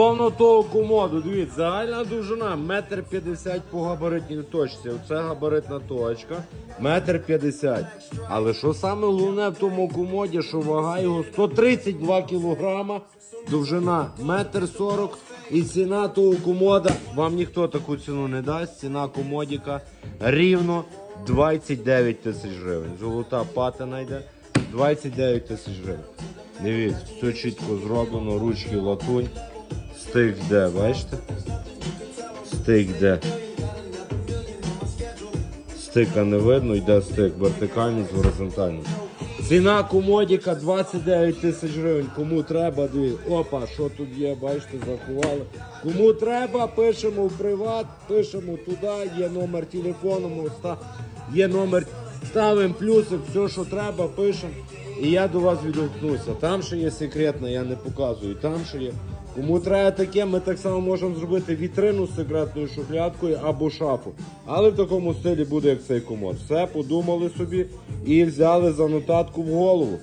Повно того комоду, дивіться, загальна довжина метр п'ятдесят по габаритній точці. Оце габаритна точка, метр п'ятдесят. Але що саме головне в тому комоді, що вага його 132 кілограма, довжина метр сорок і ціна того комода, вам ніхто таку ціну не дасть, ціна комодіка рівно 29 тисяч гривень. Золота патина йде 29 тисяч гривень. Дивіться, все чітко зроблено, ручки латунь. Стик де, бачите? Стик де. Стика не видно, йде стик вертикальний з горизонтальним. Ціна комодіка 29 тисяч гривень. Кому треба, дивіться. Опа, що тут є, бачите, заховали. Кому треба, пишемо в приват, пишемо туди, є номер телефону, є номер, ставимо плюсик, все, що треба, пишемо. І я до вас відгукнуся. Там ще є секретне, я не показую. Там ще є. Кому треба таке, ми так само можемо зробити вітрину з секретною шухлядкою або шафу. Але в такому стилі буде як цей комод. Все подумали собі і взяли за нотатку в голову.